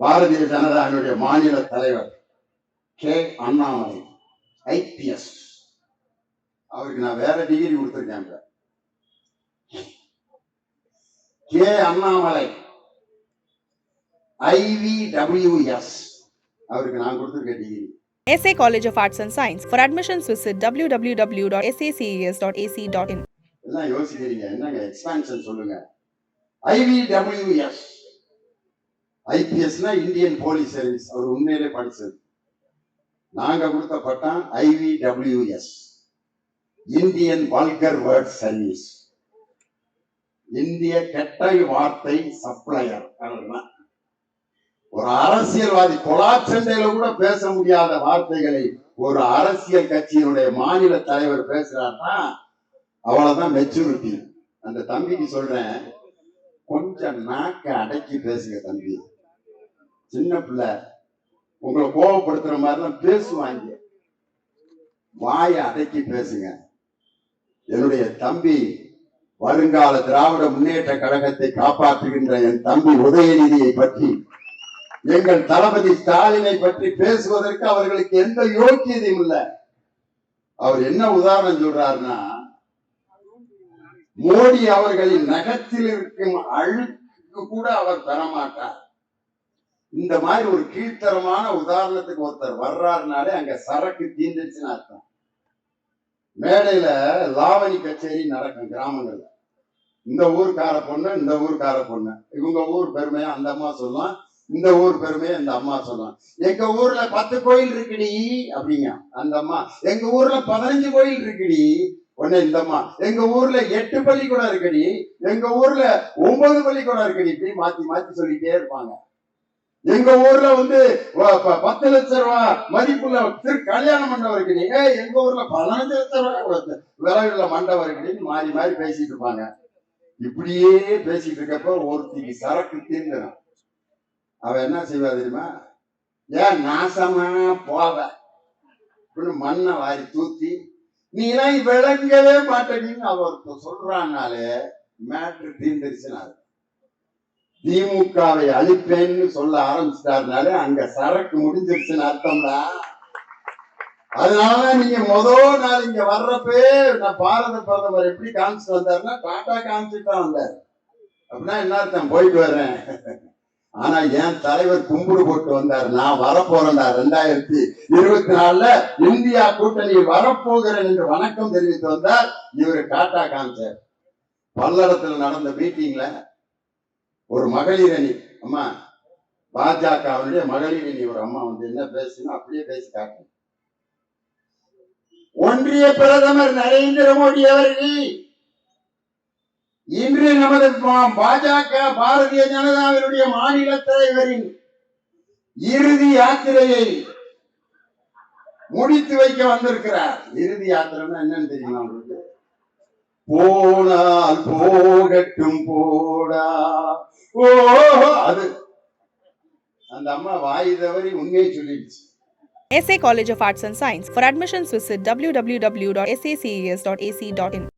பாரதிய ஜனதாவினுடைய மாநில தலைவர் K. Annamalai IPS. அவருக்கு நான் வேற டிகிரி கொடுத்திருக்கேன். கே. அண்ணாமலை ஐவிடபிள்யூஎஸ் அவருக்கு நான் கொடுத்திருக்க degree SA College of Arts and Science. For admissions, visit www.saces.ac.in. எல்லாம் யோசிக்கிறீங்க. என்னங்க எக்ஸ்பான்ஷன் சொல்லுங்க? ஐவிடபிள்யூஎஸ் ஐபிஎஸ்னா இந்தியன் போலீஸ் சர்வீஸ் அவர் உண்மையிலே படிச்சது நாங்க கொடுத்த பட்டம் IVWS Indian vulgar word service இந்திய கெட்ட வார்த்தை சப்ளையர். அவ்வளவுதான் ஒரு அரசியல்வாதி கொலாச்சண்டையில கூட பேச முடியாத வார்த்தைகளை ஒரு அரசியல் கட்சியினுடைய மாநில தலைவர் பேசுறாருன்னா அவ்வளவுதான் மெச்சூரிட்டி அந்த தம்பிக்கு சொல்றேன் கொஞ்சம் நாக்க அடக்கி பேசுங்க தம்பி. சின்ன பிள்ளை. உங்களை கோபப்படுத்துற மாதிரிலாம் பேசுவாங்க. வாயை அடக்கி பேசுங்க. என்னுடைய தம்பி வருங்கால திராவிட முன்னேற்ற கழகத்தை காப்பாற்றுகின்ற என் தம்பி உதயநிதியை பற்றி எங்கள் தளபதி ஸ்டாலினை பற்றி பேசுவதற்கு அவர்களுக்கு எந்த யோக்கியதையும் இல்லை. அவர் என்ன உதாரணம் சொல்றாருன்னா மோடி அவர்களின் நகத்தில் இருக்கும் அழுக்கு கூட அவர் பெறமாட்டார் இந்த மாதிரி ஒரு கீழ்த்தரமான உதாரணத்துக்கு ஒருத்தர் வர்றாருனாலே அங்க சரக்கு தீந்துருச்சுன்னு அர்த்தம். மேடையில லாவணி கச்சேரி நடக்கும் கிராமங்கள்ல. இந்த ஊருக்கார பொண்ணு இந்த ஊருக்கார பொண்ணு. இவங்க ஊர் பெருமையா அந்த அம்மா சொல்லலாம் இந்த ஊர் பெருமையை இந்த அம்மா சொல்லலாம் எங்க ஊர்ல பத்து கோயில் இருக்குடி அப்படிங்க. அந்த அம்மா எங்க ஊர்ல பதினஞ்சு கோயில் இருக்குடி. உடனே இந்த அம்மா எங்க ஊர்ல எட்டு பள்ளிக்கூடம் இருக்குடி. எங்க ஊர்ல ஒன்பது பள்ளிக்கூடம் இருக்குடி இப்படி மாத்தி மாத்தி சொல்லிட்டே இருப்பாங்க. எங்க ஊர்ல வந்து பத்து லட்சம் ரூபா மதிப்புள்ள திரு கல்யாண மண்டபம் இருக்கு. நீங்க எங்க ஊர்ல பதினஞ்சு லட்சம் ரூபாய் விலகுள்ள மண்டபம் இருக்குடின்னு மாறி மாறி பேசிட்டு இருப்பாங்க. இப்படியே பேசிட்டு இருக்கப்ப ஒருத்திக்கு சரக்கு தீர்ந்துடும் அவ என்ன செய்வா தெரியுமா? ஏன் நாசமா போவ? அப்படின்னு மண்ணை வாரி தூத்தி நீ எல்லாம் விளங்கவே மாட்டேன்னு அவர் சொல்றாங்கனாலே மேட்ரு தீர்ந்துருச்சுன்னு திமுகவை அழிப்பேன்னு சொல்ல ஆரம்பிச்சிட்டாருனாலே அங்க சரக்கு முடிஞ்சிருச்சுன்னு அர்த்தம்டா. அதனால நீங்க முதல் நாள் இங்க வர்றப்பே நான் பாரத பிரதமர் எப்படி காமிச்சிட்டு வந்தாருன்னா டாட்டா காமிச்சிட்டு தான் வந்தார். அப்படின்னா என்ன அர்த்தம்? போயிட்டு வர்றேன். ஆனா என் தலைவர் கும்பிடு போட்டு வந்தார். நான் வரப்போறேன்டா ரெண்டாயிரத்தி இருபத்தி நாலுல இந்தியா கூட்டணி வரப்போகிறேன் என்று வணக்கம் தெரிவித்து வந்தார் இவரு டாட்டா காமிச்சார். பல்லடத்துல நடந்த மீட்டிங்ல ஒரு மகளிர் அணி. அம்மா பாஜகவினுடைய மகளிர் அணி. ஒரு அம்மா வந்து என்ன பேசுனா அப்படியே பேசி காட்டு. ஒன்றிய பிரதமர் நரேந்திர மோடி அவர்கள் இன்று நமது பாஜக பாரதிய ஜனதாவினுடைய மாநில தலைவரின் இறுதி யாத்திரையை முடித்து வைக்க வந்திருக்கிறார். இறுதி யாத்திரைன்னா என்னன்னு தெரியுமா உங்களுக்கு? போனால் போகட்டும் போடா. அது அந்த அம்மா வாய் தவறி உண்மையை சொல்லிடுச்சு SA College of Arts and Science. For admissions, visit www.sacas.ac.in.